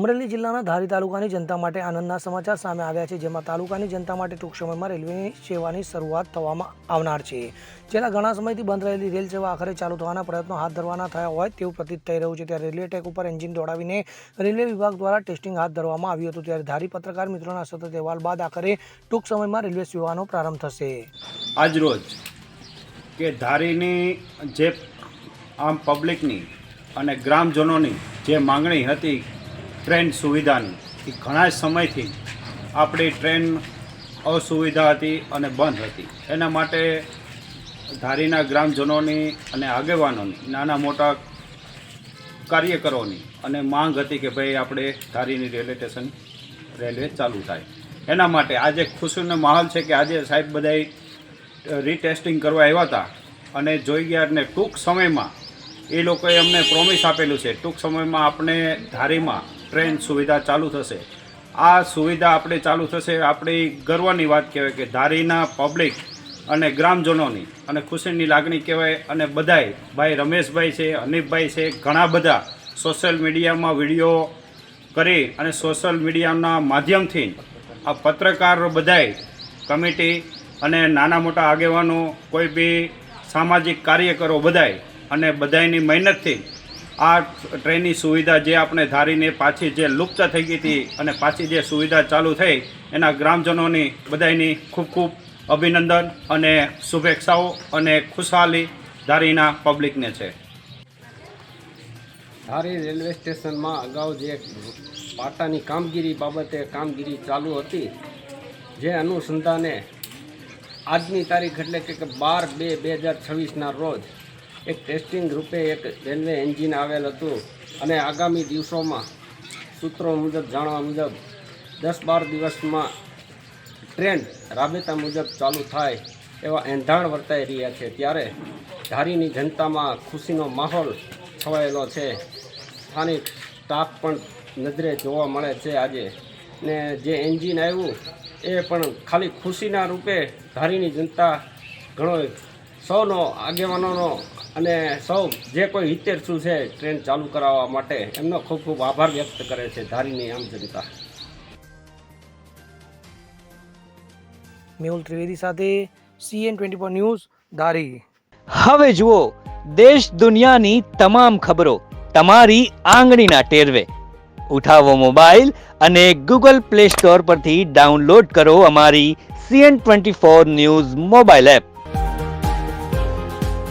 અમરેલી જિલ્લાના ધારી તાલુકાની જનતા માટે આનંદના સમાચાર સામે આવ્યા છે, જેમાં તાલુકાની જનતા માટે ટૂંક સમયમાં રેલવેની સેવાની શરૂઆત થવામાં આવનાર છે. છેલ્લા ઘણા સમયથી બંધ રહેલી રેલ સેવા આખરે ચાલુ થવાના પ્રયત્નો હાથ ધરવાના થયા હોય તેવું પ્રતીત થઈ રહ્યું છે. ત્યારે રેલવે ટ્રેક ઉપર એન્જિન દોડાવીને રેલવે વિભાગ દ્વારા ટેસ્ટિંગ હાથ ધરવામાં આવ્યું હતું. ત્યારે ધારી પત્રકાર મિત્રોના સતત અહેવાલ બાદ આખરે ટૂંક સમયમાં રેલવે સેવાનો પ્રારંભ થશે. આજરોજ કે ધારીની જે આમ પબ્લિકની અને ગ્રામજનોની જે માંગણી હતી ટ્રેન સુવિધાની. ઘણા સમયથી આપણી ટ્રેન અસુવિધા હતી અને બંધ હતી. એના માટે ધારીના ગ્રામજનોની અને આગેવાનોની, નાના મોટા કાર્યકરોની અને માંગ હતી કે ભાઈ આપણે ધારીની રેલવે સ્ટેશન રેલવે ચાલુ થાય. એના માટે આજે ખુશીનો માહોલ છે કે આજે સાહેબ બધાય રીટેસ્ટિંગ કરવા આવ્યા હતા અને જોઈ ગયા અને ટૂંક સમયમાં એ લોકોએ અમને પ્રોમિસ આપેલું છે. ટૂંક સમયમાં આપણે ધારીમાં ટ્રેન સુવિધા ચાલુ થશે. આ સુવિધા આપણે ચાલુ થશે, આપણી ગર્વની વાત કહેવાય કે ધારીના પબ્લિક અને ગ્રામજનોની, અને ખુશીની લાગણી કહેવાય, અને બધાય, ભાઈ રમેશભાઈ છે અનિપભાઈ છે, ઘણા બધા સોશિયલ મીડિયામાં વીડિયો કરી અને સોશિયલ મીડિયાના માધ્યમથી આ પત્રકાર બધાય, કમિટી અને નાના મોટા આગેવાનો, કોઈ બી સામાજિક કાર્યકરો બધાય, અને બધાયની મહેનતથી આ ટ્રેનની સુવિધા જે આપણે ધારીને પાછી જે લુપ્ત થઈ ગઈ હતી અને પાછી જે સુવિધા ચાલુ થઈ, એના ગ્રામજનોની બધાયની ખૂબ ખૂબ અભિનંદન અને શુભેચ્છાઓ અને ખુશહાલી ધારીના પબ્લિકને છે. ધારી રેલવે સ્ટેશનમાં અગાઉ જે પાટાની કામગીરી બાબતે કામગીરી ચાલુ હતી, જે અનુસંધાને આજની તારીખ એટલે કે બાર બે બે હજાર છવ્વીસના રોજ એક ટેસ્ટિંગ રૂપે એક રેલવે એન્જિન આવેલ હતું અને આગામી દિવસોમાં સૂત્રો મુજબ, જાણવા મુજબ દસ બાર દિવસમાં ટ્રેન રાબેતા મુજબ ચાલુ થાય એવા એંધાણ વર્તાઈ રહ્યા છે. ત્યારે ધારીની જનતામાં ખુશીનો માહોલ છવાયેલો છે. સ્થાનિક સ્ટાફ પણ નજરે જોવા મળે છે આજે. ને જે એન્જિન આવ્યું એ પણ ખાલી ખુશીના રૂપે ધારીની જનતા ઘણો સૌનો, આગેવાનોનો અને સૌ જે કોઈ હિતેરસુ છે ટ્રેન ચાલુ કરાવવા માટે એમનો ખૂબ ખૂબ આભાર વ્યક્ત કરે છે ધારીની આમ જનતા. મેહુલ ત્રિવેદી સાથે CN twenty four news Dhari. હવે જુઓ દેશ દુનિયાની તમામ ખબરો તમારી આંગળીના ટેરવે. ઉઠાવો મોબાઈલ અને ગૂગલ પ્લે સ્ટોર પરથી ડાઉનલોડ કરો અમારી CN twenty four news mobile app.